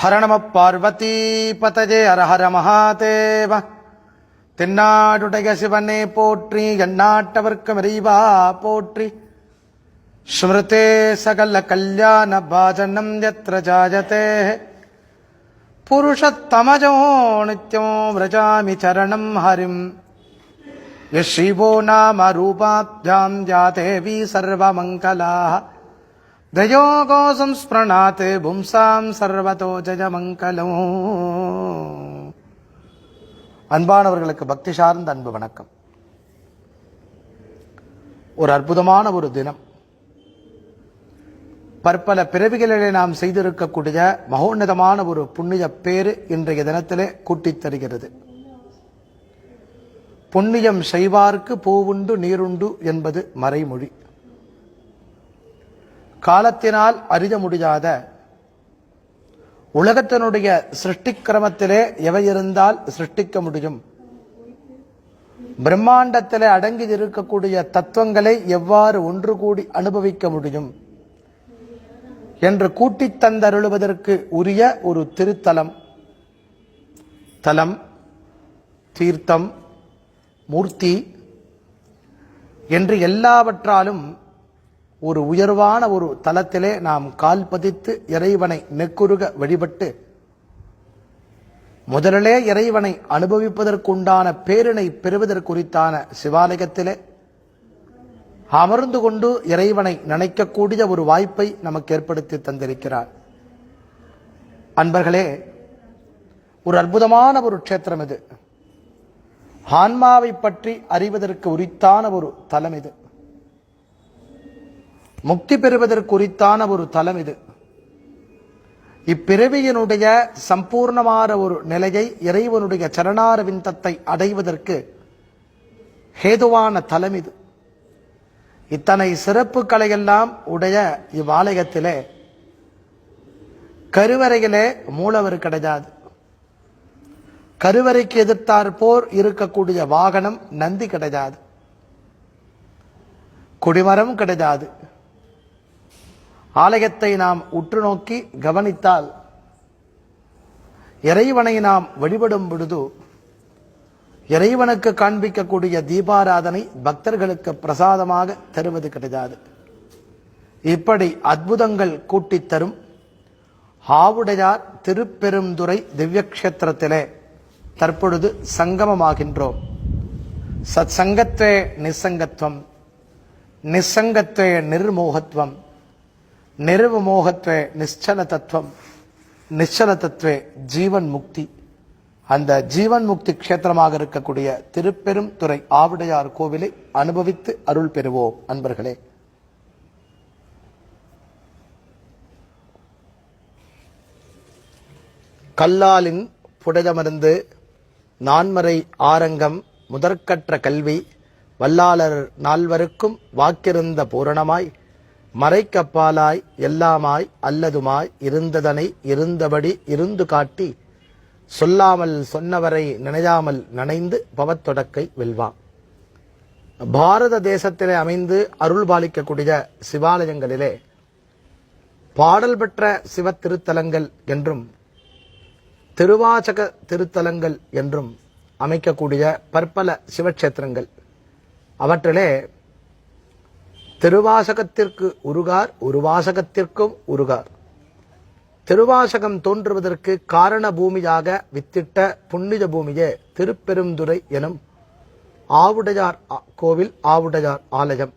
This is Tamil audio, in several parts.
ஹரணம பார்வதி பதஜே ஹரஹர மகாதேவ தென்னாடுடைய சிவனே போற்றி எண்ணாட்டவர்க்கும் இறைவா போற்றி ஸ்மிருதே சகல கல்யாண பாஜனம் எத்திர ஜாயதே புருஷத்தமஜோ நித்யம் விரஜாமி சரணம் ஹரிம் யஸ்ரீவோ நாம ரூபாப்ஜாம் ஜாதேவி சர்வமங்கலாக सर्वमङ्गलाः दयोगो संस्प्रणात् पुंसाम् सर्वतो ஜெயமங்கலம் அன்பானவர்களுக்கு பக்தி சார்ந்த அன்பு வணக்கம் ஒரு அற்புதமான ஒரு தினம் பற்பல பிறவிகளிலே நாம் செய்திருக்கக்கூடிய மகோன்னதமான ஒரு புண்ணிய பேரு இன்றைய தினத்திலே கூட்டித் தருகிறது புண்ணியம் செய்வார்க்கு பூவுண்டு நீருண்டு என்பது மறைமொழி காலத்தினால் அறிய முடியாத உலகத்தினுடைய சிருஷ்டிக்கிரமத்திலே எவை இருந்தால் சிருஷ்டிக்க முடியும். பிரம்மாண்டத்திலே அடங்கி இருக்கக்கூடிய தத்துவங்களை எவ்வாறு ஒன்று கூடி அனுபவிக்க முடியும்? என்று கூட்டித் தந்தருளுவதற்கு உரிய ஒரு திருத்தலம். தலம் தீர்த்தம் மூர்த்தி என்று எல்லாவற்றாலும் ஒரு உயர்வான ஒரு தலத்திலே நாம் கால் பதித்து இறைவனை நெக்குருக வழிபட்டு முதலிலே இறைவனை அனுபவிப்பதற்குண்டான பேரினை பெறுவதற்குறித்தான சிவாலயத்திலே அமர்ந்து கொண்டு இறைவனை நினைக்கக்கூடிய ஒரு வாய்ப்பை நமக்கு ஏற்படுத்தி தந்திருக்கிறார். அன்பர்களே ஒரு அற்புதமான ஒரு க்ஷேத்திரம் இது. ஆன்மாவை பற்றி அறிவதற்கு உரித்தான ஒரு தலம் இது. முக்தி பெறுவதற்குரித்தான ஒரு தலம் இது. இப்பிறவியினுடைய சம்பூர்ணமான ஒரு நிலையை இறைவனுடைய சரணார விந்தத்தை அடைவதற்கு ஹேதுவான தலம் இது. இத்தனை சிறப்புகளையெல்லாம் உடைய இவ்வாலயத்திலே கருவறையிலே மூலவர் கிடையாது. கருவறைக்கு எதிர்த்தார் போர் இருக்கக்கூடிய வாகனம் நந்தி கிடையாது. குடிமரம் கிடையாது. ஆலயத்தை நாம் உற்று நோக்கி கவனித்தால் இறைவனை நாம் வழிபடும் பொழுது இறைவனுக்கு காண்பிக்கக்கூடிய தீபாராதனை பக்தர்களுக்கு பிரசாதமாக தருவது கிடையாது. இப்படி அற்புதங்கள் கூட்டித் தரும் ஆவுடையார் திருப்பெருந்துறை திவ்யக்ஷேத்திரத்திலே தற்பொழுது சங்கமமாகின்றோம். சத் சங்கத்வே நிசங்கத்வம் நிர்மோகத்துவம் நிர்வமோகத்வே நிச்சல தத்துவம் நிச்சல தத்துவே ஜீவன் முக்தி. அந்த ஜீவன் முக்தி க்ஷேத்திரமாக இருக்கக்கூடிய திருப்பெரும் துறை ஆவிடையார் கோவிலை அனுபவித்து அருள் பெறுவோம் அன்பர்களே. கல்லாலின் புடைதமருந்து நான்மறை ஆரங்கம் முதற்கற்ற கல்வி வல்லாளர் நால்வருக்கும் வாக்கிருந்த பூரணமாய் மறைக்கப்பாலாய் எல்லாமாய் அல்லதுமாய் இருந்ததனை இருந்தபடி இருந்து காட்டி சொல்லாமல் சொன்னவரை நினையாமல் நனைந்து பவத்தொடக்கை வெல்வான். பாரத தேசத்திலே அமைந்து அருள் பாலிக்கக்கூடிய சிவாலயங்களிலே பாடல் பெற்ற சிவ திருத்தலங்கள் என்றும் திருவாசக திருத்தலங்கள் என்றும் அமைக்கக்கூடிய பற்பல சிவக்ஷேத்திரங்கள். அவற்றிலே திருவாசகத்திற்கு உருகார் உருவாசகத்திற்கும் உருகார். திருவாசகம் தோன்றுவதற்கு காரண பூமியாக வித்திட்ட புண்ணிய பூமியே திருப்பெருந்துறை எனும் ஆவுடையார் கோவில் ஆவுடையார் ஆலயம்.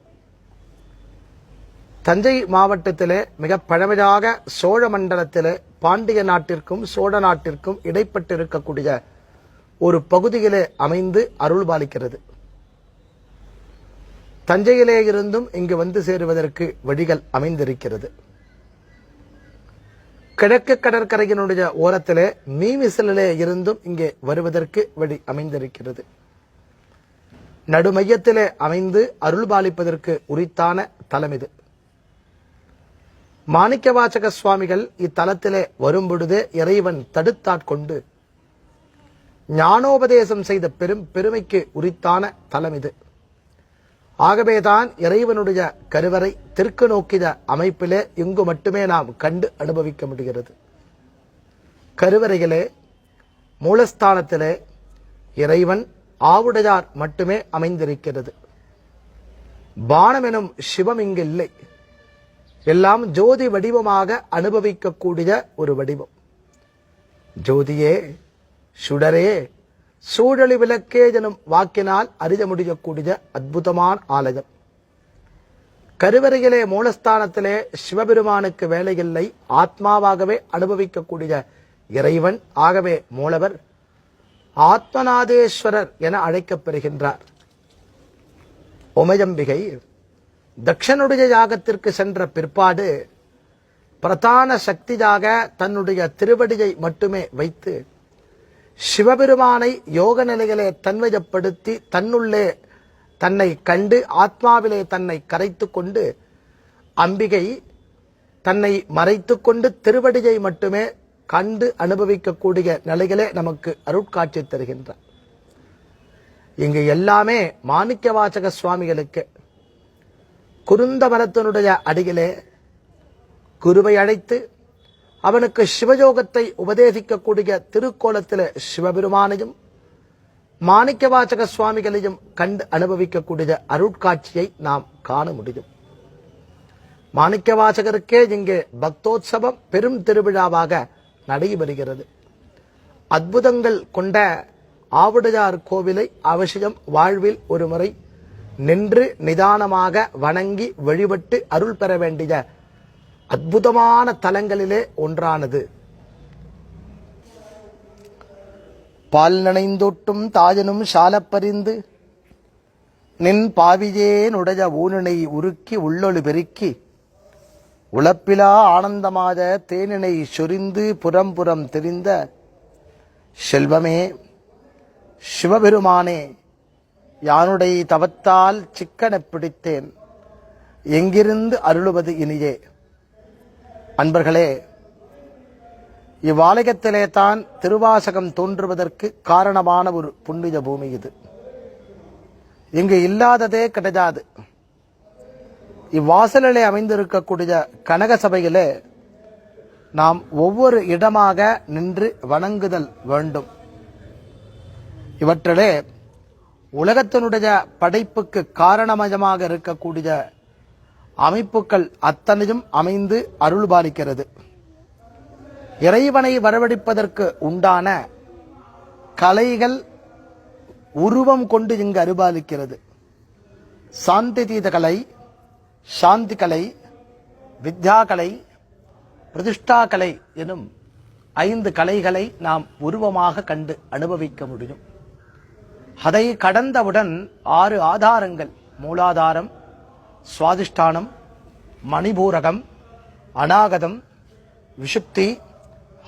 தஞ்சை மாவட்டத்திலே மிக பழமையாக சோழ மண்டலத்திலே பாண்டிய நாட்டிற்கும் சோழ நாட்டிற்கும் இடைப்பட்டிருக்கக்கூடிய ஒரு பகுதியிலே அமைந்து அருள் பாலிக்கிறது தஞ்சையிலே இருந்தும் இங்கு வந்து சேருவதற்கு வழிகள் அமைந்திருக்கிறது. கிழக்கு கடற்கரையினுடைய ஓரத்திலே மீமிசலிலே இருந்தும் இங்கே வருவதற்கு வழி அமைந்திருக்கிறது. நடுமையத்திலே அமைந்து அருள் பாலிப்பதற்கு உரித்தான தலம் இது. மாணிக்கவாச்சக சுவாமிகள் இத்தலத்திலே வரும்பொழுதே இறைவன் தடுத்தாட்கொண்டு ஞானோபதேசம் செய்த பெரும் பெருமைக்கு உரித்தான தலம் இது. ஆகவேதான் இறைவனுடைய கருவறை தெற்கு நோக்கிய அமைப்பிலே இங்கு மட்டுமே நாம் கண்டு அனுபவிக்க முடிகிறது. கருவறையிலே மூலஸ்தானத்திலே இறைவன் ஆவுடையார் மட்டுமே அமைந்திருக்கிறது. பானம் எனும் சிவம் இங்கு இல்லை. எல்லாம் ஜோதி வடிவமாக அனுபவிக்கக்கூடிய ஒரு வடிவம். ஜோதியே சுடரே சூழலி விளக்கே எனும் வாக்கினால் அறிய முடியக்கூடிய அற்புதமான ஆலயம். கருவறையிலே மூலஸ்தானத்திலே சிவபெருமானுக்கு வேலையில்லை. ஆத்மாவாகவே அனுபவிக்கக்கூடிய இறைவன் ஆகவே மூலவர் ஆத்மநாதேஸ்வரர் என அழைக்கப்பெறுகின்றார் உமையம்பிகை தக்ஷனுடைய யாகத்திற்கு சென்ற பிற்பாடு பிரதான சக்தியாக தன்னுடைய திருவடியை மட்டுமே வைத்து சிவபெருமானை யோக நிலையிலே தன்வயப்படுத்தி தன்னுள்ளே தன்னை கண்டு ஆத்மாவிலே தன்னை கரைத்து கொண்டு அம்பிகை தன்னை மறைத்து கொண்டு திருவடியை மட்டுமே கண்டு அனுபவிக்கக்கூடிய நிலைகளே நமக்கு அருட்காட்சி தருகின்றார். இங்கு எல்லாமே மாணிக்க வாசக சுவாமிகளுக்கு குருந்த மரத்தினுடைய அடியிலே குருவை அழைத்து அவனுக்கு சிவயோகத்தை உபதேசிக்கக்கூடிய திருக்கோலத்தில் சிவபெருமானையும் மாணிக்க வாசக சுவாமிகளையும் கண்டு அனுபவிக்கக்கூடிய அருட்காட்சியை நாம் காண முடியும். மாணிக்க வாசகருக்கே இங்கே பக்தோத்சவம் பெரும் திருவிழாவாக நடைபெறுகிறது. அற்புதங்கள் கொண்ட ஆவுடையார் கோவிலை அவசியம் வாழ்வில் ஒருமுறை நின்று நிதானமாக வணங்கி வழிபட்டு அருள் பெற வேண்டிய அற்புதமான தலங்களிலே ஒன்றானது. பால் நனைந்தொட்டும் தாயனும் சாலப்பறிந்து நின் பாவியேனுடைய ஊனினை உருக்கி உள்ளொளி பெருக்கி உழப்பிலா ஆனந்தமாத தேனினை சொரிந்து புறம் புறம் தெரிந்த செல்வமே சிவபெருமானே யானுடைய தவத்தால் சிக்கனை பிடித்தேன் எங்கிருந்து அருளுவது இனியே? அன்பர்களே இவ்வாலயத்திலே தான் திருவாசகம் தோன்றுவதற்கு காரணமான ஒரு புண்ணிய பூமி இது. இங்கு இல்லாததே கிடையாது. இவ்வாசலிலே அமைந்திருக்கக்கூடிய கனக சபையிலே நாம் ஒவ்வொரு இடமாக நின்று வணங்குதல் வேண்டும். இவற்றிலே உலகத்தினுடைய படைப்புக்கு காரணமயமாக இருக்கக்கூடிய அமைப்புகள் அத்தனையும் அமைந்து அருள்பாலிக்கிறது. இறைவனை வரவழைப்பதற்கு உண்டான கலைகள் உருவம் கொண்டு இங்கு அருபாலிக்கிறது சாந்தி தீத கலை சாந்தி கலை வித்யா கலை பிரதிஷ்டா கலை எனும் ஐந்து கலைகளை நாம் உருவமாக கண்டு அனுபவிக்க முடியும். அதை கடந்தவுடன் ஆறு ஆதாரங்கள் மூலாதாரம் சுவாதிஷ்டானம் மணிபூரகம் அநாகதம் விஷுப்தி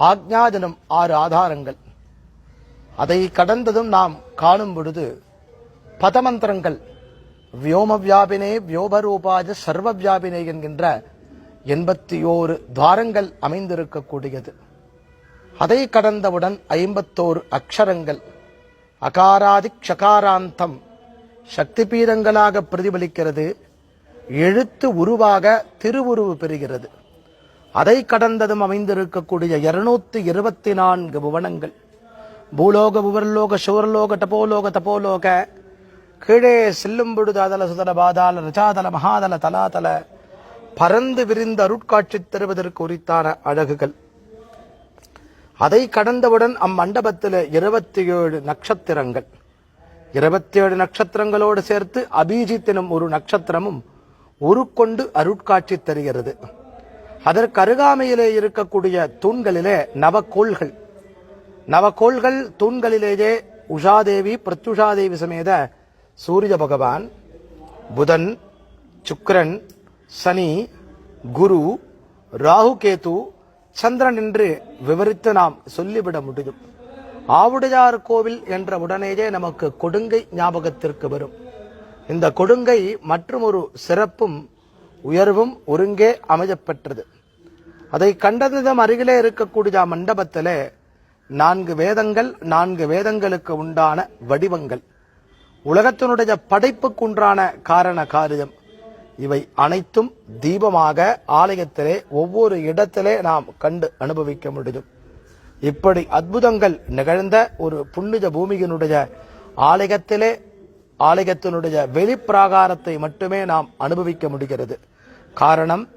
ஆக்ஞாதனம் ஆறு ஆதாரங்கள். அதை கடந்ததும் நாம் காணும் பொழுது பதமந்திரங்கள் வியோம வியாபினே வியோபரூபாஜ சர்வ வியாபினே என்கின்ற எண்பத்தி ஓரு துவாரங்கள் அமைந்திருக்கக்கூடியது. அதை கடந்தவுடன் ஐம்பத்தோரு அக்ஷரங்கள் அகாராதி சகாராந்தம் சக்தி பீடங்களாக பிரதிபலிக்கிறது. எழுத்து உருவாக திருவுருவு பெறுகிறது. அதை கடந்ததும் அமைந்திருக்கக்கூடிய இருநூத்தி இருபத்தி நான்கு புவனங்கள். பூலோக புவர்லோக சுவர்லோக டபோலோக தபோலோக கீழே செல்லும் பொழுது அதல சுதல பாதாள ரஜாதல மகாதல தலாதல பறந்து விரிந்த அருட்காட்சி தருவதற்கு உரித்தான அழகுகள். அதை கடந்தவுடன் அம்மண்டபத்தில் இருபத்தி ஏழு நட்சத்திரங்கள். இருபத்தி ஏழு நட்சத்திரங்களோடு சேர்த்து அபிஜித் எனும் ஒரு நட்சத்திரமும் உருக்கொண்டு அருட்காட்சி தருகிறது. அதற்கு அருகாமையிலே இருக்கக்கூடிய தூண்களிலே நவக்கோள்கள். நவக்கோள்கள் தூண்களிலேயே உஷாதேவி பிரத்யுஷாதேவி சமேத சூரிய பகவான் புதன் சுக்கரன் சனி குரு ராகு கேது சந்திரன் என்று விவரித்து நாம் சொல்லிவிட முடியும். ஆவுடையார் கோவில் என்ற உடனேயே நமக்கு கொடுங்கை ஞாபகத்திற்கு வரும். இந்த கொடுங்கை மற்றும் ஒரு சிறப்பும் உயர்வும் ஒருங்கே அமையப்பெற்றது. அதை கண்டதுதம் அருகிலே இருக்கக்கூடிய மண்டபத்திலே நான்கு வேதங்கள் நான்கு வேதங்களுக்கு உண்டான வடிவங்கள். உலகத்தினுடைய படைப்புக்குன்றான காரண காரியம். இவை அனைத்தும் தீபமாக ஆலயத்திலே ஒவ்வொரு இடத்திலே நாம் கண்டு அனுபவிக்க முடியும். இப்படி அற்புதங்கள் நிகழ்ந்த ஒரு புண்ணிய பூமியினுடைய ஆலயத்திலே ஆலயத்தினுடைய வெளிப்பிராகாரத்தை மட்டுமே நாம் அனுபவிக்க முடிகிறது. காரணம்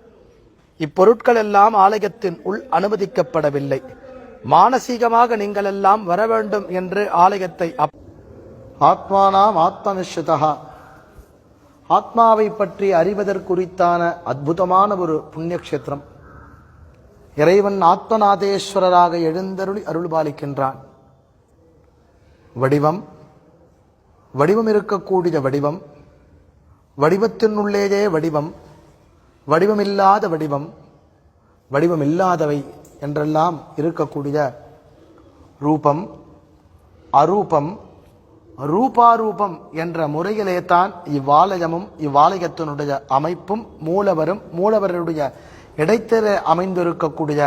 இப்பொருட்கள் எல்லாம் ஆலயத்தின் உள் அனுமதிக்கப்படவில்லை. மானசீகமாக நீங்கள் எல்லாம் வர வேண்டும் என்று ஆலயத்தை அப்- ஆத்மானாம் ஆத்மனிஷதா ஆத்மாவை பற்றி அறிவதற்குறித்தான அற்புதமான ஒரு புண்ணியக்ஷேத்திரம். இறைவன் ஆத்மநாதேஸ்வரராக எழுந்தருளி அருள்பாலிக்கின்றான். வடிவம் வடிவம் இருக்கக்கூடிய வடிவம் வடிவத்தினுள்ளேயே வடிவம் வடிவமில்லாத வடிவம் வடிவமில்லாதவை என்றெல்லாம் இருக்கக்கூடிய ரூபம் அரூபம் ரூபாரூபம் என்ற முறையிலே தான் இவ்வாலயமும் இவ்வாலயத்தினுடைய அமைப்பும் மூலவரும் மூலவருடைய இடைத்தர அமைந்திருக்கக்கூடிய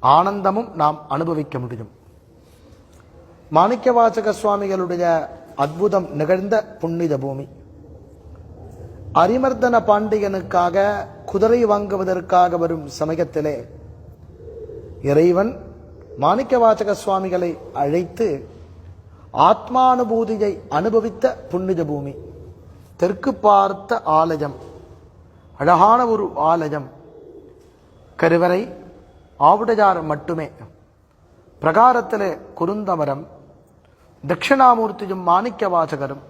ஆனந்தமும் நாம் அனுபவிக்க முடியும். மாணிக்கவாசக சுவாமிகளுடைய அற்புதம் நிகழ்ந்த புண்ணித பூமி. அரிமர்தன பாண்டியனுக்காக குதிரை வாங்குவதற்காக வரும் சமயத்திலே இறைவன் மாணிக்கவாசக சுவாமிகளை அழைத்து ஆத்மானுபூதியை அனுபவித்த புண்ணித பூமி. தெற்கு பார்த்த ஆலயம் அழகான ஒரு ஆலயம். கருவறை ஆவுடையார் மட்டுமே. பிரகாரத்தில் குருந்தமரம் தட்சிணாமூர்த்தியும் மாணிக்க வாசகரும்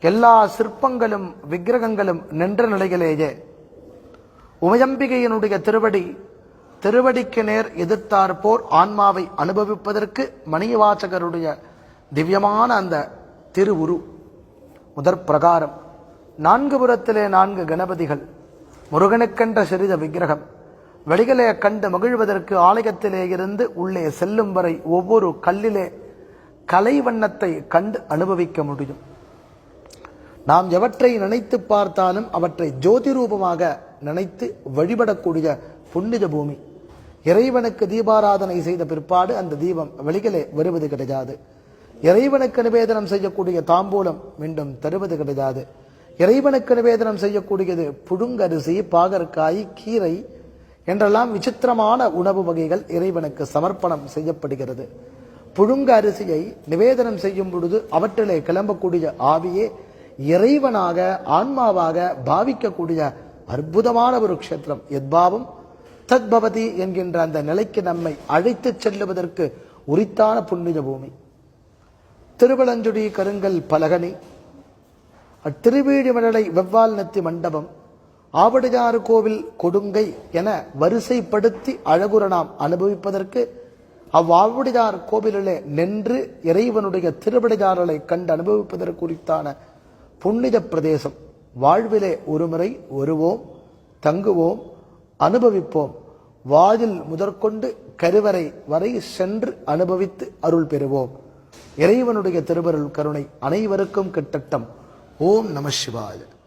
எல்லா சிற்பங்களும் விக்கிரகங்களும் நின்ற நிலையிலேயே உமையம்பிகையினுடைய திருவடி திருவடிக்கு நேர் எதிர்த்தாற்போர் ஆன்மாவை அனுபவிப்பதற்கு மணிவாசகருடைய திவ்யமான அந்த திருவுரு முதற் பிரகாரம். நான்கு புறத்திலே நான்கு கணபதிகள் முருகனுக்கென்ற சிறித விக்கிரகம் வெளிகளே கண்டு மகிழ்வதற்கு ஆலயத்திலே இருந்து உள்ளே செல்லும் வரை ஒவ்வொரு கல்லிலே கலை வண்ணத்தை கண்டு அனுபவிக்க முடியும். நாம் எவற்றை நினைத்து பார்த்தாலும் அவற்றை ஜோதி ரூபமாக நினைத்து வழிபடக்கூடிய புண்ணித பூமி. இறைவனுக்கு தீபாராதனை செய்த பிற்பாடு அந்த தீபம் வெளிகளே வருவது கிடையாது. இறைவனுக்கு நிவேதனம் செய்யக்கூடிய தாம்பூலம் மீண்டும் தருவது கிடையாது. இறைவனுக்கு நிவேதனம் செய்யக்கூடியது புழுங்கரிசி பாகற்காய் கீரை என்றெல்லாம் விசித்திரமான உணவு வகைகள் இறைவனுக்கு சமர்ப்பணம் செய்யப்படுகிறது. புழுங்க அரிசியை நிவேதனம் செய்யும் பொழுது அவற்றிலே கிளம்பக்கூடிய ஆவியே இறைவனாக ஆன்மாவாக பாவிக்கக்கூடிய அற்புதமான ஒரு க்ஷேத்திரம். எத்பாவும் தத்பவதி என்கின்ற அந்த நிலைக்கு நம்மை அழைத்துச் செல்லுவதற்கு உரித்தான புண்ணிய பூமி. திருவலஞ்சுடி கருங்கல் பலகனி திருவீழிமலை வெவ்வால் நத்தி மண்டபம். ஆவடியாறு கோவில் கொடுங்கை என வரிசைப்படுத்தி அழகுற நாம் அனுபவிப்பதற்கு அவ்வாவுடையார் கோவிலிலே நின்று இறைவனுடைய திருவடையாறலை கண்டு அனுபவிப்பதற்கு குறித்தான புண்ணித பிரதேசம். வாழ்விலே ஒருமுறை வருவோம் தங்குவோம் அனுபவிப்போம். வாயில் முதற்கொண்டு கருவறை வரை சென்று அனுபவித்து அருள் பெறுவோம். இறைவனுடைய திருவருள் கருணை அனைவருக்கும் கிட்டட்டம். ஓம் நம சிவாய.